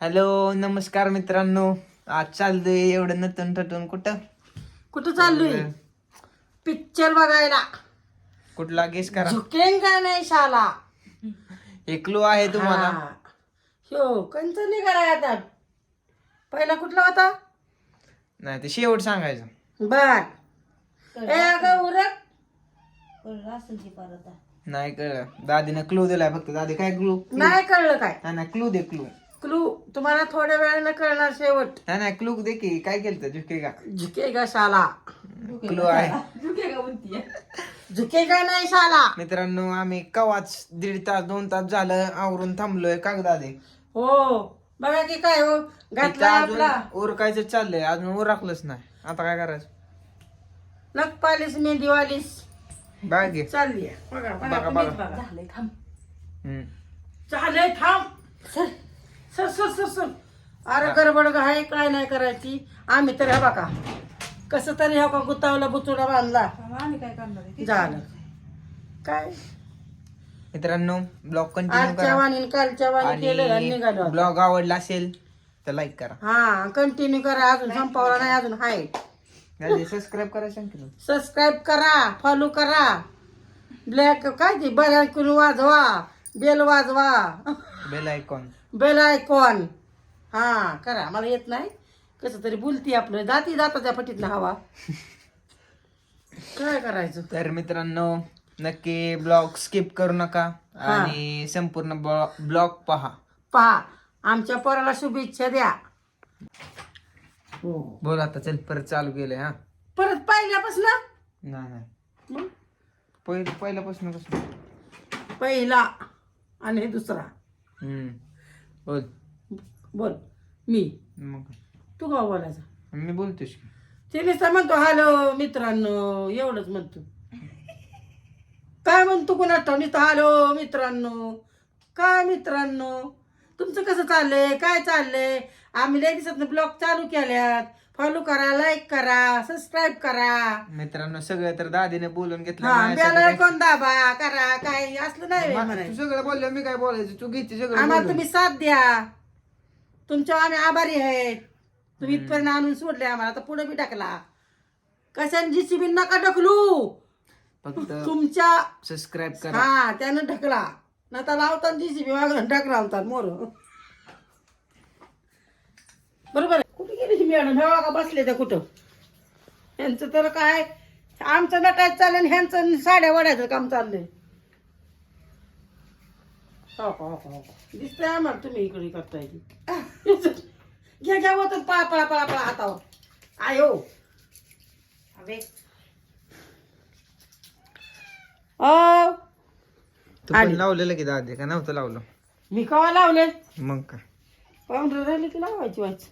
Hello नमस्कार मित्रांनो. आज चाललोय एवढं नटून टटून कुठं? कुठं चाललोय? पिक्चर बघायला. कुठला गेस करा. झुकेंगा नाही शाला? एक क्लू आहे तुम्हाला. हा. हो कंच निघाला आता. पहिला कुठला होता? नाही ते शेवट सांगायचं. बर. ए अगं उरक. नाही कळलं. दादीनं क्लू दिलाय फक्त. दादी काय क्लू नाही कळलं काय? नाही नाही क्लू दे क्लू क्लू तुम्हाला थोड्या वेळानं कळणार शेवट. नाही नाही क्लू दे की काय केलं झुके का? झुकेगा शाला? क्लू आहे. झुकेगा नाही शाला? मित्रांनो आम्ही कवाच दीड तास दोन तास झालं आवरून थांबलोय कागदादे हो बघा की काय हो घातला आपला. उरकायचं चाललंय अजून उरकलंच नाही. आता काय करायचं? नख पालिस मेहंदी वालीस. बघ घे चालली आहे. बघा बघा बघा, बघा. बघा हम्म. चालय थांब. Sir sir sir sir. अरे गडबड आहे काय नाही करायची. आम्ही तर हे बघा. कसं तरी हा का गुतावला बुचुडा बांधला. झालं. काय? मित्रांनो ब्लॉग कंटिन्यू आजच्या करा. वाणी कालच्या वाणी केलं आणि निघालो आणि ब्लॉग आवडला असेल तर लाईक करा. हा कंटिन्यू करा. अजून संपवला नाही अजून हाय. सबस्क्राईब करा की सबस्क्राईब करा फॉलो करा. ब्लॅक काय ते? ऐकून वाजवा. बेल वाजवा. बेल आयकॉन बेल आयकॉन हा करा. मला येत नाही. कसं तरी बोलती आपलं. जाती जाताच्या पटीतला हवा. काय करायचं? तर मित्रांनो नक्की ब्लॉग स्किप करू नका आणि संपूर्ण ब्लॉग पहा. पहा. आमच्या पोराला शुभेच्छा द्या. हो. बोल आता चल परत चालू केलंय हा. परत पहिल्यापासून? नाही नाही. पहिलं पहिल्यापासून कसं? पहिला आणि दुसरा. हम्म. बोल. बोल. मी? मग तू का बोलायचा. मी बोलतोस की. ते नुसतं म्हणतो हॅलो मित्रांनो एवढंच म्हणतो. काय म्हणतो ठाऊक नुसतं हॅलो मित्रांनो. काय मित्रांनो? तुमचं कसं चाललंय? काय चाललंय? आम्ही लय दिवसात ब्लॉग चालू केल्यात. फॉलो करा लाईक करा सबस्क्राईब करा. मित्रांनो सगळं तर दादीने बोलून घेतलं हा माझ्यासाठी. बेल दाबा करा. काय असलं नाही मा- म्हणायचं. तू सगळं बोललं मी काय बोलायचं? तू घेते सगळं आम्हाला बोलून. तुम्ही साथ द्या. तुमच्या आम्ही आभारी आहेत. तुम्ही इथपर्यंत आणून सोडले आम्हाला तर पुढे बी टाकला. कशाने जीसीबी नका ढकलू. फक्त तुमच्या सबस्क्राईब करा. हा त्यानं ढकला. ना तर लावतात जीसीबी मागून ढकला लावतात मोर. बरोबर आहे. मॅडम हे का बसले त्या कुठं? ह्यांचं तर काय? आमचं नटायचं चाललं आणि ह्यांचं साड्या वड्याचं काम चाललंय. हो का, हो का, हो. का. दिसतंय आम्हाला तुम्ही इकडे करताय ते. घ्या घ्या होत पळा पळा पळा पळा हातावर. आयो. अबे. ओ तू पण लावलेलं की दादी का? नव्हतं लावलं. मी कवा लावले? मग काय? पाऊंडर राहिले की लावायची व्हायची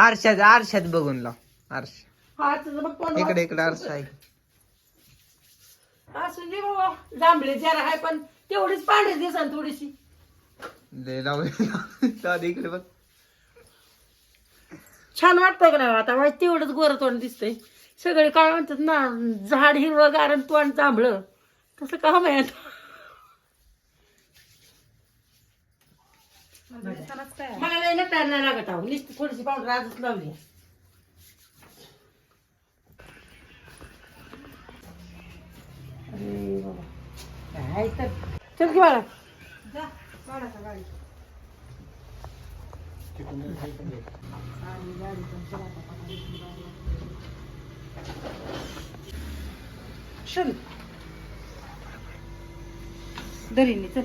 आरशात आरशात बघून लाव. आरश. हा तुझं बघ तोंड इकडे इकडे आरसा आहे. असू दे बाबा जांभळे जरा आहे पण तेवढीच पांढरी दिसन थोडीशी. दादी इकडे बघ. छान वाटतंय का नाही आता वाईट तेवढंच गोरं तोंड दिसतंय. सगळे काय म्हणतात ना झाड हिरवं गारण तोंड जांभळं. तसं का माहीत मला नाही ना टायर नाही लागत आहो नुसती थोडीशी पावडर आजच लावली. अरे बाबा. काय तर. चल की बाळा. जा बाळाचा गाडी. चल दरीने चल.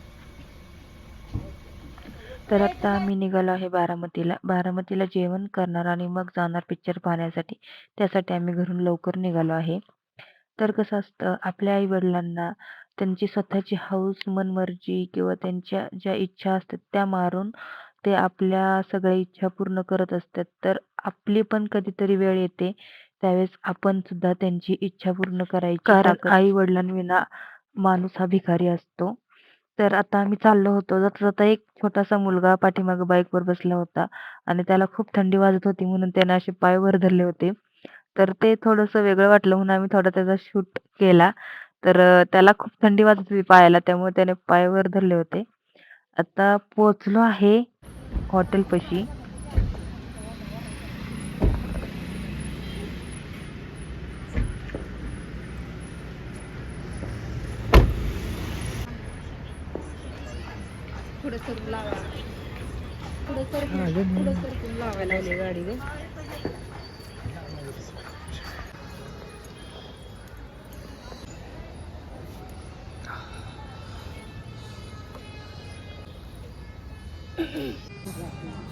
तर आता आम्ही निघालो आहे बारामतीला बारामतीला जेवण करणार आणि मग जाणार पिक्चर पाहण्यासाठी त्यासाठी आम्ही घरून लवकर निघालो आहे तर कसं असतं आपल्या आई वडिलांना त्यांची स्वतःची हौस मनमर्जी किंवा त्यांच्या ज्या इच्छा असतात त्या मारून ते आपल्या सगळ्या इच्छा पूर्ण करत असतात. तर आपली पण कधीतरी वेळ येते, त्यावेळेस आपण सुद्धा त्यांची इच्छा पूर्ण करायची. कारण आई-वडिलांविना माणूस हा भिकारी असतो. तर आता आम्ही चाललो होतो. जाता-जाता एक छोटासा मुलगा पाठीमागे बाईकवर बसला होता आणि त्याला खूप थंडी वाजत होती म्हणून त्याने असे पाय वर धरले होते. तर ते थोडंसं वेगळं वाटलं म्हणून आम्ही थोडा त्याचा शूट केला. तर अ, त्याला खूप थंडी वाजत होती पायाला त्यामुळे त्याने पाय वर धरले होते. आता पोहोचलो आहे हॉटेलपाशी.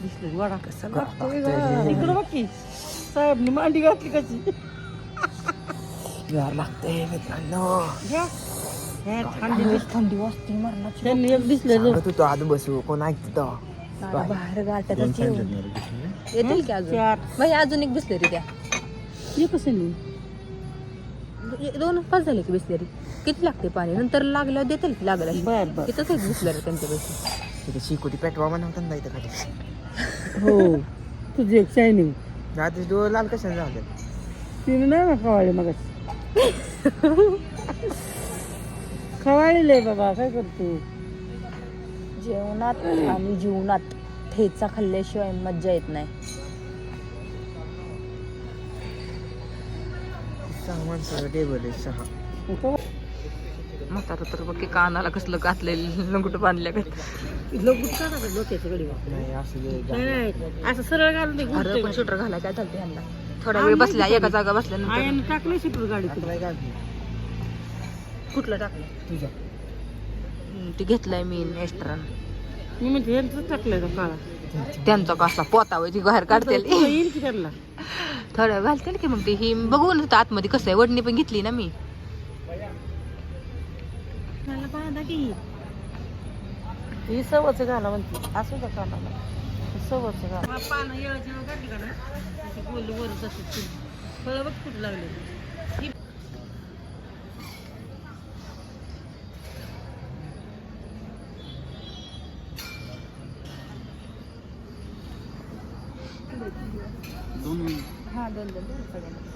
दिसलं वडा कसा लागतोय गं. इकडं बघ की साहेबनी मांडी घातली कशी गार लागतंय मित्रांनो घ्या. हे थंडी दिस- थंडी वाजते मरणाची. त्यांनी एक सांगत होतो आत बसू कोण ऐकत बाहेर येऊन येतील की अजून चार बाई अजून एक बिसलेरी द्या हे कसं नाही ए- दोन पाच झाले की बिसलेरी किती लागते पाणी नंतर लागल्यावर देतील की लागलं बर बर तिथंच एक बिसलेरी त्यांच्या पैसे तिथे शिकोटी पेटवा म्हणतात ना इथं खाली हो तुझी एक शायनिंग रात्री डोळे लाल कशाने झाले तिने नाही ना खवाळी मग खवाळीले बाबा काय करतो? जेवणात आणि जीवनात ठेचा खाल्ल्याशिवाय मज्जा येत नाही. म्हातारा तर बघ की कानाला कसलं घातले लंगुट बांधल्या का लगुट का डोक्याच्या असं सरळ घालून. शूटर घालाय काय चालते थोडा वेळ बसल्या एका जागा आयानं टाकलं शिपूर गाडी? कुठलं टाकलं तुझा. ते घेतलंय मी एक्स्ट्रा मी म्हणते यांचं टाकलंय का काळा? त्यांचा कसला पोतावय ती बाहेर काढतील तुला येईल की त्यांना? थोडं घालतील की मग ती ही बघून होतं आतमध्ये कसं आहे वडणी पण घेतली ना मी. मला बांधा की ही. सवच घाला म्हणते. असू द्या कानाला. सवच घाला. पानं येळाची काढली का ना वर फळं बघ कुठं लागले हा दोन दोन दोन सगळ्यांना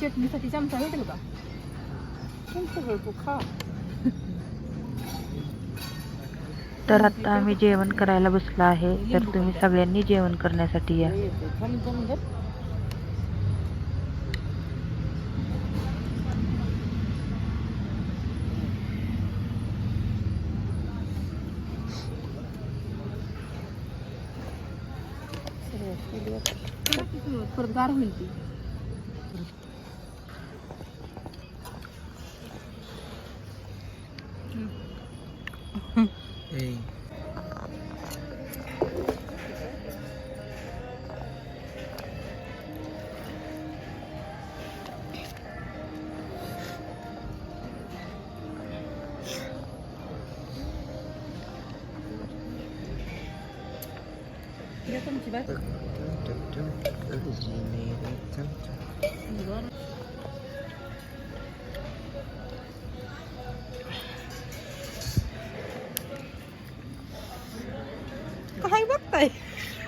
चटणीसाठी चमचा भेटेल का? तू खा. तर आता आम्ही जेवण करायला बसलो आहे. तर तुम्ही सगळ्यांनी जेवण करण्यासाठी या. येते थांब थांब धर. परत गार होईल ती ए,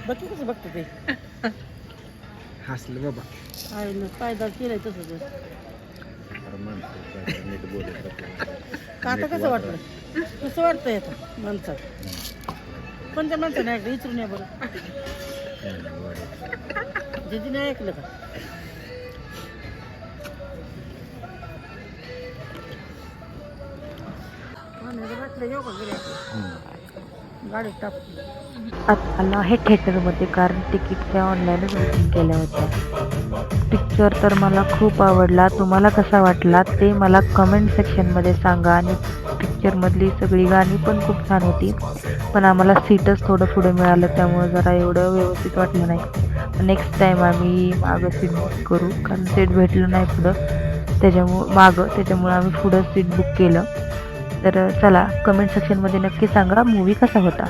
बघ की कसं बघतं ते? हसलं बाबा. आहे ना पायदार केलंय तसंच का आता कसं वाटलं? कसं वाटतंय आता माणसात कोणत्या माणसाने ऐकलं? विचारून या बरं. दिदीने ऐकलं का? घेऊ का गेल्या गाडीत टाकू आता आहे थिएटरमध्ये कारण तिकीटच्या ऑनलाईनच बुकिंग केल्या होत्या. पिक्चर तर मला खूप आवडला. तुम्हाला कसा वाटला ते मला कमेंट सेक्शनमध्ये सांगा आणि पिक्चरमधली सगळी गाणी पण खूप छान होती. पण आम्हाला सीटच थोडं पुढे मिळालं त्यामुळे जरा एवढं व्यवस्थित वाटलं नाही. नेक्स्ट टाईम आम्ही मागं सीट बुक करू कारण सीट भेटलं नाही पुढं. त्याच्यामुळं मागं त्याच्यामुळं आम्ही पुढं सीट बुक केलं. तर चला कमेंट सेक्शनमध्ये नक्की सांगा मूवी कसा होता?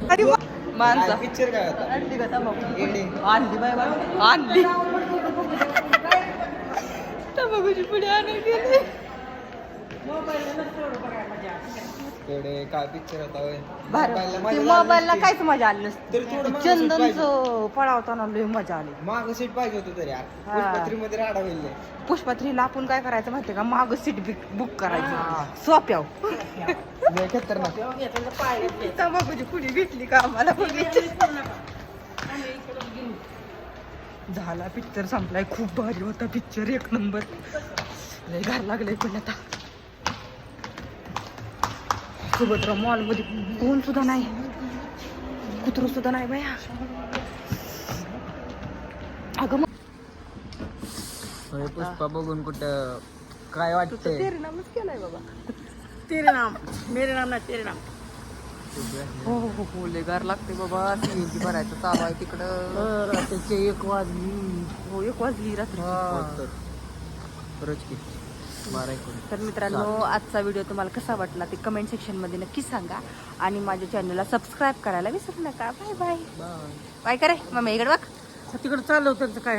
पिक्चर काय होता? एडे. आणली बाय आणली. तंबाखूची पुढे एडे, काय पिक्चर होता होय? मोबाईलला मजा काहीच मजा आली तरी थोडं नसती मागं सीट पाहिजे. चंदनचं पळावताना लय मजा आली. माग सीट पाहिजे होतं तरी यार. हा. पुष्पा मध्ये राडा होईल. पुष्पा थ्रीला आपण काय करायचं माहितीये का? माग सीट बुक. करायचं. सोप्याव. लय खतरनाक. तंबाखूची पुढी भेटली का आम्हाला बघायची झाला पिक्चर संपलाय. खूप भारी होता पिक्चर एक नंबर लय घर लागलंय पण आता. सुभद्रा मॉलमध्ये. कोण सुद्धा नाही. कुत्र सुद्धा नाही बाया. अगं मग पुष्पा बघून कुठं काय वाटतंय? तेरे नामच केलाय बाबा. तेरे नाम मेरे नाम ना तेरे नाम हो हो हो हो लय गार लागते बाबा. सीएनजी भरायचं चालू आहे तिकडं. रात्रीचे एक वाजली. हो एक वाजली रात्री की. बारा तर मित्रांनो आजचा व्हिडिओ तुम्हाला कसा वाटला ते कमेंट सेक्शनमध्ये नक्की सांगा. आणि माझ्या चॅनलला सबस्क्राईब करायला विसरू नका. बाय बाय बाय काय करे. मग इकडे बघ. तिकडे चाललं त्यांचं काय?